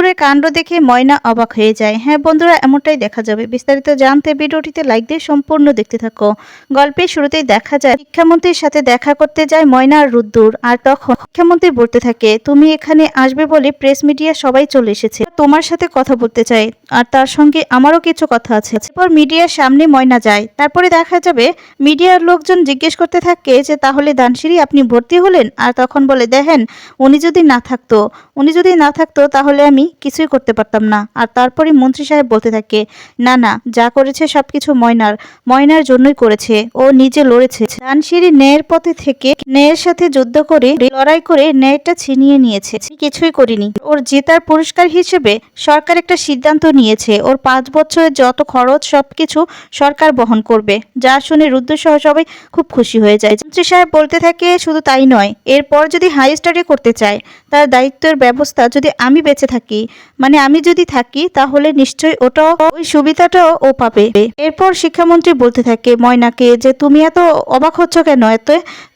রোদ্দুরের কাণ্ড দেখে ময়না অবাক হয়ে যায়। হ্যাঁ বন্ধুরা, এমনটাই দেখা যাবে। বিস্তারিত জানতে ভিডিওটিতে লাইক দিয়ে সম্পূর্ণ দেখতে থাকো। গল্পের শুরুতেই দেখা যায়, শিক্ষামন্ত্রীর সাথে দেখা করতে যায় ময়না আর রুদ্দুর। আর তখন শিক্ষামন্ত্রী বলতে থাকে, তুমি এখানে আসবে বলে প্রেস মিডিয়া সবাই চলে এসেছে। তোমার সাথে কথা বলতে চাই। আর তার সঙ্গে আমারও কিছু কথা আছে। এরপর মিডিয়ার সামনে ময়না যায়। তারপরে দেখা যাবে, মিডিয়ার লোকজন জিজ্ঞেস করতে থাকে যে, তাহলে দানশিরি আপনি ভর্তি হলেন? আর তখন বলে, দেখেন, উনি যদি না থাকতো, উনি যদি না থাকতো, তাহলে আমি কিছুই করতে পারতাম না। আর তারপরে মন্ত্রী সাহেব বলতে থাকে, না না, যা করেছে সবকিছু ময়নার। ময়নার জন্যই করেছে। ও নিজে লড়েছে। দানশিরি ন্যায়ের পথে থেকে ন্যায়ের সাথে যুদ্ধ করে লড়াই করে ন্যায়টা ছিনিয়ে নিয়েছে। কিছুই করিনি। ওর জেতার পুরস্কার হিসেবে সরকার একটা সিদ্ধান্ত নিয়েছে। ওর পাঁচ বছরের যত খরচ, সবকিছু সরকার বহন করবে। যা শুনে রুদ্র সহ সবাই খুব খুশি হয়ে যায়। মন্ত্রী সাহেব বলতে থাকে, শুধু তাই নয়, এরপর যদি হাই স্টাডি করতে চায়, তার দায়িত্বের ব্যবস্থা যদি আমি বেঁচে থাকি মানে আমি যদি থাকি, তাহলে নিশ্চয়ই ওটা ওই সুবিধাটাও ও পাবে। এরপর শিক্ষামন্ত্রী বলতে থাকে, ময়নাকে যে তুমি এত অবাক হচ্ছ কেন? এত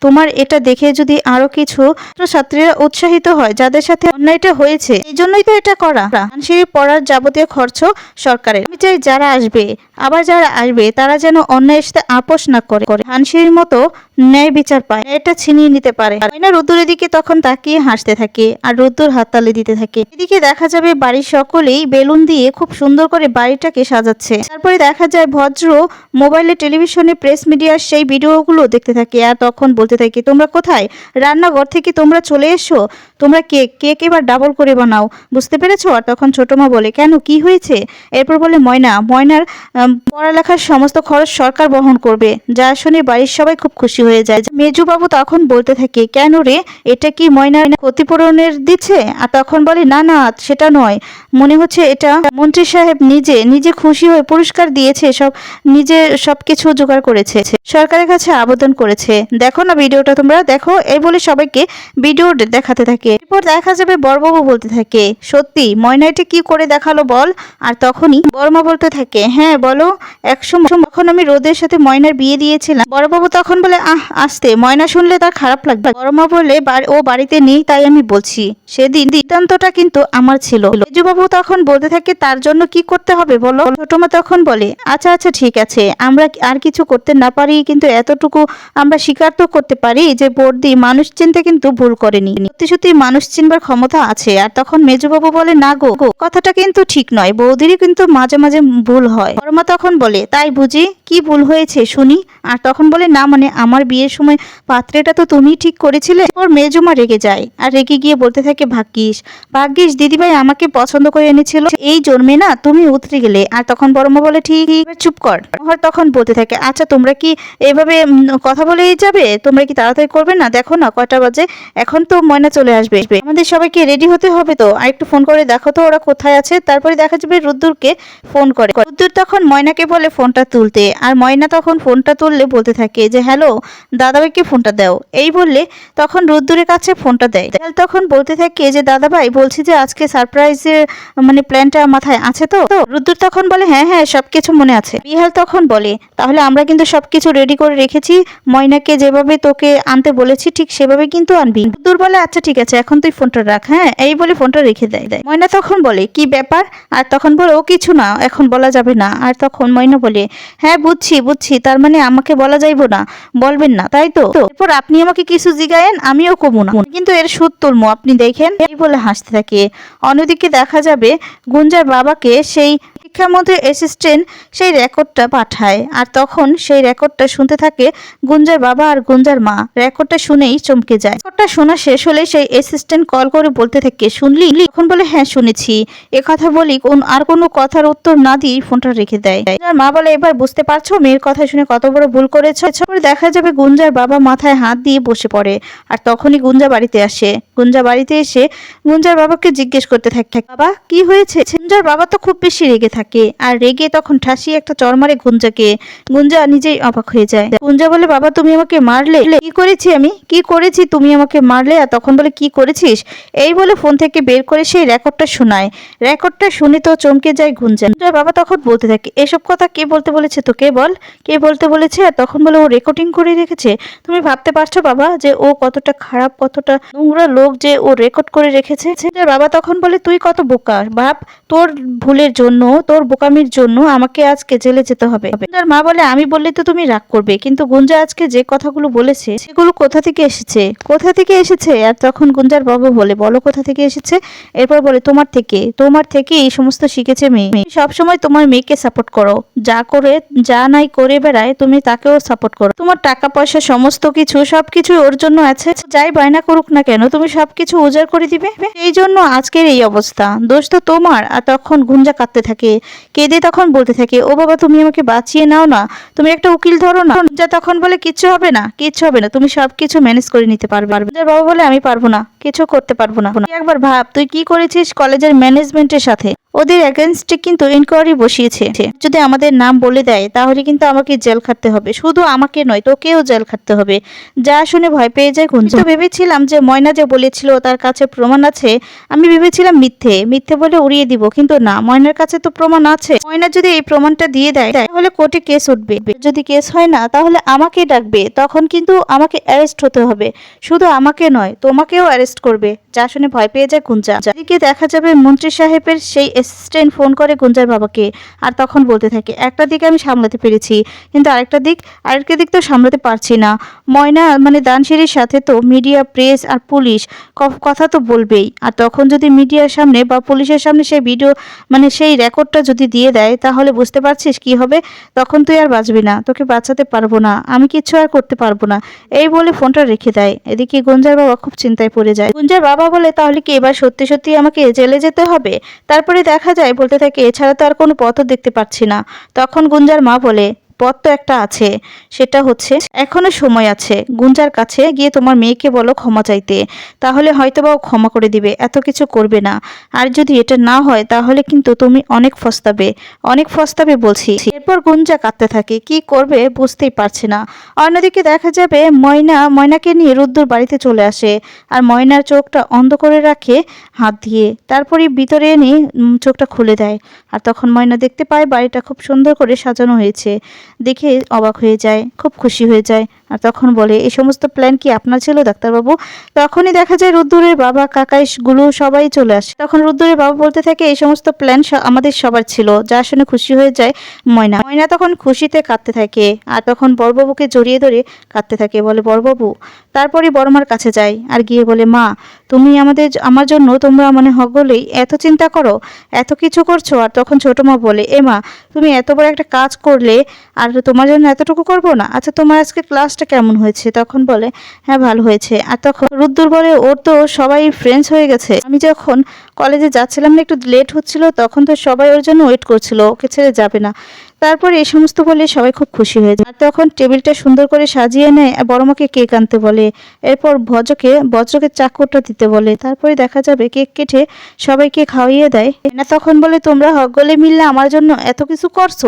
তোমার এটা দেখে যদি আরও কিছু ছাত্রীরা উৎসাহিত হয়, যাদের সাথে অন্যায়টা হয়েছে। এই জন্যই তো এটা করা। মানসিক পড়ার যাবতীয় খরচ সরকারের। আমি চাই যারা আসবে, আবার যারা আসবে, তারা যেন অন্যায়ের সাথে আপোষ না করে। হানসির মতো ন্যায় বিচার পায়। এটা ছিনিয়ে নিতে পারে। ময়না রুদ্দুরের দিকে তখন তাকিয়ে হাসতে থাকে, আর রুদ্দুর হাততালি দিতে থাকে। এদিকে দেখা যাবে বাড়ির সকলেই বেলুন দিয়ে খুব সুন্দর করে বাড়িটাকে সাজাচ্ছে। তারপরে দেখা যায় ভদ্র মোবাইলে টেলিভিশনে প্রেস মিডিয়ার সেই ভিডিওগুলো দেখতে থাকে, আর তখন বলতে থাকে, তোমরা কোথায়? রান্নাঘর থেকে তোমরা চলে এসো? তোমরা কে কে কেক এবার ডাবল করে বানাও। বুঝতে পেরেছ? আর তখন ছোট মা বলে, কেন? কি হয়েছে? এরপর বলে, ময়না, ময়নার পড়ালেখার সমস্ত খরচ সরকার বহন করবে। যা শুনে বাড়ির সবাই খুব খুশি হয়ে যায়। মেজুবাবু তখন বলতে থাকে, কেন রে? এটা কি ময়নার ক্ষতিপূরণের দিচ্ছে? আর তখন বলে, না না, সেটা নয়। মনে হচ্ছে এটা মন্ত্রী সাহেব নিজে নিজে খুশি হয়ে পুরস্কার দিয়েছে, সব নিজে সবকিছু জোগাড় করেছে। সরকারের কাছে আবেদন করেছে। দেখো না ভিডিওটা তোমরা, দেখো, এই বলে সবাইকে ভিডিও দেখাতে থাকে। এরপর দেখা যাবে বড়বাবু বলতে থাকে। সত্যি ময়না কি করে দেখাল বল? আর তখনই বড়মা বলতে থাকে হ্যাঁ বলো, একসময় তখন আমি রোদের সাথে ময়নার বিয়ে দিয়েছিলাম বড়বাবু তখন বলে, আহ, আসতে, ময়না শুনলে তার খারাপ লাগবে। বড়মা বলে ও বাড়িতে নেই, তাই আমি বলছি। সেদিন সিদ্ধান্তটা কিন্তু আমার ছিল। মেজুবাবু তখন বলতে থাকে, তার জন্য কি করতে হবে বলো? ছোটমা তখন বলে আচ্ছা আচ্ছা ঠিক আছে, আমরা আর কিছু করতে না পারি, কিন্তু এতটুকু আমরা স্বীকার তো করতে পারি যে বর্দি মানুষ চিনতে কিন্তু ভুল করেনি। সত্যি সত্যি মানুষ চিনবার ক্ষমতা আছে, আর তখন মেজবাবু বলে, না গো। কথাটা কিন্তু ঠিক নয়, বৌদিরই কিন্তু মাঝে মাঝে ভুল হয়। বড়মা তখন বলে, তাই বুঝি? কি ভুল হয়েছে শুনি? আর তখন বলে, না মানে আমার বিয়ের সময় পাত্রেটা তো তুমি ঠিক করেছিলে? ওর মেজমা রেগে যায়, আর রেগে গিয়ে বলতে থাকে, ভাগ্যিস ভাগ্যিস দিদিভাই আমাকে পছন্দ করে এনেছিল। এই জন্মে না তুমি উতরে গেলে। আর তখন বড়মা বলে, ঠিক চুপ কর। তখন বলতে থাকে আচ্ছা তোমরা কি এভাবে কথা বলেই যাবে? তোমরা কি তাড়াতাড়ি করবে না? দেখো না, কয়টা বাজে, এখন তো ময়না চলে আসবে। আমাদের সবাইকে রেডি হতে হবে তো। আর একটু ফোন করে দেখো তো ওরা কোথায় আছে। তারপরে দেখা যাবে রুদ্দুরকে ফোন করে। রুদ্দুর তখন ময়নাকে বলে ফোনটা তুলতে। আর ময়না তখন ফোনটা তুললে বলতে থাকে যে, হ্যালো, দাদাভাইকে ফোনটা দাও। এই বললে তখন রুদ্দুরের কাছে ফোনটা দেয়। তখন বলতে থাকে যে, দাদাভাই, বলছি যে, আজকে সারপ্রাইজের মানে প্ল্যানটা মাথায় আছে তো? তো রুদ্দুর তখন বলে হ্যাঁ হ্যাঁ সবকিছু মনে আছে। বিহাল তখন বলে, তাহলে আমরা কিন্তু সবকিছু রেডি করে রেখেছি। ময়নাকে যেভাবে তোকে আনতে বলেছি, ঠিক সেভাবে কিন্তু আনবি। রুদ্দুর বলে আচ্ছা ঠিক আছে, এখন তুই ফোনটা রাখ। হ্যাঁ এই বলে ফোনটা রেখে দেয়। দেয়। ময়না তখন বলে, কি ব্যাপার? আর তখন বলে, ও কিছু না, এখন বলা যাবে না। আর তখন ময়না বলে হ্যাঁ বুঝছি বুঝছি, তার মানে আমাকে বলা যাইব না, বলবেন না, তাই তো? এরপর আপনি আমাকে কিছু জিগায়েন, আমিও কমু না। কিন্তু এর সুদ তুলমো, আপনি দেখেন, এই বলে হাসতে থাকে। অন্যদিকে দেখা যাবে, গুঞ্জার বাবাকে সেই শিক্ষামন্ত্রীর অ্যাসিস্ট্যান্ট সেই রেকর্ডটা পাঠায়। আর তখন সেই রেকর্ডটা শুনতে থাকে গুঞ্জার বাবা আর গুঞ্জার মা। রেকর্ডটা শুনেই চমকে যায়। রেকর্ডটা শোনা শেষ হলে সেই অ্যাসিস্ট্যান্ট কল করে বলতে থাকে, শুনলি? তখন বলে হ্যাঁ শুনেছি। কথা বলি কোন, আর কোনো কথার উত্তর না দিয়ে ফোনটা রেখে দেয়। গুঞ্জার মা বলে, এবার বুঝতে পারছ, মেয়ের কথা শুনে কত বড় ভুল করেছ? দেখা যাবে গুঞ্জার বাবা মাথায় হাত দিয়ে বসে পড়ে। আর তখনই গুঞ্জা বাড়িতে আসে। গুঞ্জা বাড়িতে এসে গুঞ্জার বাবাকে জিজ্ঞেস করতে থাকে, বাবা, কি হয়েছে? গুঞ্জার বাবা তো খুব বেশি রেগে থাকে। থাকে। আর রেগে তখন ঠাসি একটা চর মারে গুঞ্জাকে। গুঞ্জা নিজেই অবাক হয়ে যায়। গুঞ্জা বলে, বাবা, তুমি আমাকে মারলে? কি করেছি আমি? কি করেছি তুমি আমাকে মারলে? আর তখন বলে, কি করেছিস? এই বলে ফোন থেকে বের করে সেই রেকর্ডটা শোনায়। রেকর্ডটা শুনে তো চমকে যায় গুঞ্জা। বাবা তখন বলতে থাকে, এসব কথা কে বলতে বলেছে তো কে বল? কে বলতে বলেছে? আর তখন বলে, ও রেকর্ডিং করে রেখেছে। তুমি ভাবতে পারছ বাবা যে ও কতটা খারাপ, কতটা নোংরা লোক যে ও রেকর্ড করে রেখেছে? বাবা তখন বলে, তুই কত বোকা? বাপ, তোর ভুলের জন্য তোর বোকামির জন্য আমাকে আজকে জেলে যেতে হবে। গুঞ্জার মা বলে, আমি বললে তো তুমি রাগ করবে। কিন্তু গুঞ্জা আজকে যে কথাগুলো বলেছে, সেগুলো কোথা থেকে এসেছে? কোথা থেকে এসেছে? আর তখন গুঞ্জার বাবা বলে, বলো কোথা থেকে এসেছে? এরপর বলে, তোমার থেকে। তোমার থেকে এই সমস্ত শিখেছে মেয়ে। সবসময় তোমার মেয়েকে সাপোর্ট করো। যা করে, যা নাই করে বেড়ায়, তুমি তাকেও সাপোর্ট করো। তোমার টাকা পয়সা সমস্ত কিছু, সবকিছু ওর জন্য আছে। যাই বায়না করুক না কেন, তুমি সবকিছু উজাড় করে দিবে। এই জন্য আজকের এই অবস্থা। দোষ তো তোমার। আর তখন গুঞ্জা কাঁদতে থাকে। কেঁদে তখন বলতে থাকে, ও বাবা, তুমি আমাকে বাঁচিয়ে নাও না। তুমি একটা উকিল ধরো না। যা তখন বলে, কিচ্ছু হবে না, কিচ্ছু হবে না। তুমি সব কিছু ম্যানেজ করে নিতে পারবে। যার বাবা বলে, আমি পারব না, কিছু করতে পারব না। একবার ভাব, তুই কি করেছিস কলেজের ম্যানেজমেন্টের সাথে? ওদের এগেনস্টে কিন্তু ইনকোয়ারি বসিয়েছে। যদি আমাদের নাম বলে দেয়, তাহলে কিন্তু আমাকে জেল খাটতে হবে। শুধু আমাকে নয়, তোকেও জেল খাটতে হবে। যা শুনে ভয় পেয়ে যায় গুঞ্জন। তো ভেবেছিলাম যে ময়না যে বলেছিল, তার কাছে প্রমাণ আছে, আমি ভেবেছিলাম মিথ্যে। মিথ্যে বলে উড়িয়ে দিব, কিন্তু না, ময়নার কাছে তো প্রমাণ আছে। ময়না যদি এই প্রমাণটা দিয়ে দেয়, তাহলে কোর্টে কেস উঠবে। যদি কেস হয় না, তাহলে আমাকে ডাকবে। তখন কিন্তু আমাকে অ্যারেস্ট হতে হবে। শুধু আমাকে নয়, তোমাকেও অ্যারেস্ট করবে। যা শুনে ভয় পেয়ে যায় গুঞ্জা। এদিকে দেখা যাবে মন্ত্রী সাহেবের সেই অ্যাসিস্ট্যান্ট ফোন করে গুঞ্জার বাবাকে আর তখন বলতে থাকে, একটা দিক আমি সামলাতে পেরেছি, কিন্তু আরেকটা দিক আরেকটা দিক তো সামলাতে পারছি না। ময়না মানে দানশিরির সাথে তো মিডিয়া, প্রেস আর পুলিশ কথা তো বলবেই। আর তখন যদি মিডিয়ার সামনে বা পুলিশের সামনে সেই ভিডিও মানে সেই রেকর্ডটা যদি দিয়ে দেয়, তাহলে বুঝতে পারছিস কি হবে? তখন তুই আর বাঁচবি না, তোকে বাঁচাতে পারব না, আমি কিচ্ছু আর করতে পারব না। এই বলে ফোনটা রেখে দেয়। এদিকে গুঞ্জার বাবা খুব চিন্তায় পড়ে যায়। গুঞ্জার বাবা বলে, তাহলে কি এবার সত্যি সত্যি আমাকে জেলে যেতে হবে? তারপরে দেখা যায়, বলতে থাকে, এছাড়া তো আর কোনো পথও দেখতে পাচ্ছি না। তখন গুঞ্জার মা বলে পথ তো একটা আছে, সেটা হচ্ছে এখনও সময় আছে। গুঞ্জার কাছে গিয়ে তোমার মেয়েকে বলো ক্ষমা চাইতে, তাহলে হয়তো বা ক্ষমা করে দিবে, এত কিছু করবে না। আর যদি এটা না হয়, তাহলে কিন্তু তুমি অনেক ফস্তাবে অনেক ফস্তাবে বলছি। এরপর গুঞ্জা কাঁদতে থাকে, কি করবে বুঝতেই পারছে না। অন্যদিকে দেখা যাবে ময়না, ময়নাকে নিয়ে রুদ্দুর বাড়িতে চলে আসে, আর ময়নার চোখটা অন্ধ করে রাখে হাত দিয়ে। তারপরে ভিতরে এনে চোখটা খুলে দেয়, আর তখন ময়না দেখতে পায় বাড়িটা খুব সুন্দর করে সাজানো হয়েছে। দেখে অবাক হয়ে যায়, খুব খুশি হয়ে যায় আর তখন বলে এই সমস্ত প্ল্যান কি আপনার ছিল, ডাক্তারবাবু? তখনই দেখা যায় রুদ্দুরের বাবা কাকাইশগুলো সবাই চলে আসে। তখন রুদ্দুরের বাবা বলতে থাকে এই সমস্ত প্ল্যান আমাদের সবার ছিল, যা শুনে খুশি হয়ে যায় ময়না। ময়না তখন খুশিতে কাঁদতে থাকে আর তখন বড়বাবুকে জড়িয়ে ধরে কাঁদতে থাকে, বলে, বড়বাবু তারপরে বড়মার কাছে যায় আর গিয়ে বলে, মা, তুমি আমাদের আমার জন্য তোমরা মানে হগলেই এত চিন্তা করো, এত কিছু করছ? আর তখন ছোট মা বলে, এ মা, তুমি এত বড় একটা কাজ করলে আর তোমার জন্য এতটুকু করব না? আচ্ছা তোমার আজকে ক্লাসটা কেমন হয়েছে? তখন বলে হ্যাঁ ভালো হয়েছে। আর তখন রুদ্দুর বলে, ওর তো সবাই ফ্রেন্ডস হয়ে গেছে। আমি যখন কলেজে যাচ্ছিলাম না, একটু লেট হচ্ছিল, তখন তো সবাই ওর জন্য ওয়েট করছিল, ওকে ছেড়ে যাবে না। তারপর এই সমস্ত বলে সবাই খুব খুশি হয়ে যায়। তখন টেবিলটা সুন্দর করে সাজিয়ে নেয়, আর বড় মাকে কেক আনতে বলে। এরপর ভজকে বজ্রকে চাকরটা দিতে বলে। তারপরে দেখা যাবে কেক কেটে সবাইকে খাওয়িয়ে দেয়। না তখন বলে, তোমরা হগলে মিললে আমার জন্য এত কিছু করছ?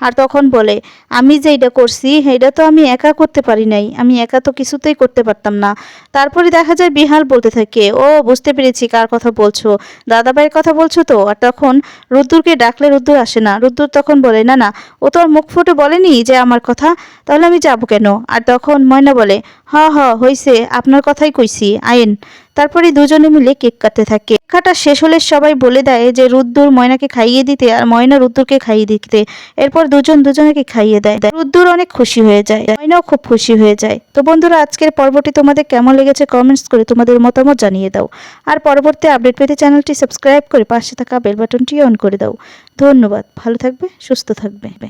আর তখন বলে, আমি যে এটা করছি এটা তো আমি একা করতে পারি নাই। আমি একা তো কিছুতেই করতে পারতাম না। তারপরে দেখা যায় বিহাল বলতে থাকে, ও, বুঝতে পেরেছি কার কথা বলছো। দাদাভাইয়ের কথা বলছো তো? আর তখন রুদ্দুরকে ডাকলে রুদ্দুর আসে না। রুদ্দুর তখন বলে, না না ও তো আর মুখ ফুটে বলেনি যে আমার কথা? তাহলে আমি যাব কেন? আর তখন ময়না বলে, হ হ, হইছে, আপনার কথাই কইছি, আইন। তারপরে দুজনে মিলে কেক কাটতে থাকে। কাটা শেষ হলে সবাই বলে দেয় যে, রুদ্দুর ময়নাকে খাইয়ে দিতে আর ময়না রুদ্দুরকে খাইয়ে দিতে। এরপর দুজন দুজনকে খাইয়ে দেয়। রুদ্দুর অনেক খুশি হয়ে যায়। ময়নাও খুব খুশি হয়ে যায়। তো বন্ধুরা, আজকের পর্বটি তোমাদের কেমন লেগেছে কমেন্টস করে তোমাদের মতামত জানিয়ে দাও। আর পরবর্তী আপডেট পেতে চ্যানেলটি সাবস্ক্রাইব করে পাশে থাকা বেল বাটনটি অন করে দাও। ধন্যবাদ। ভালো থাকবে, সুস্থ থাকবে।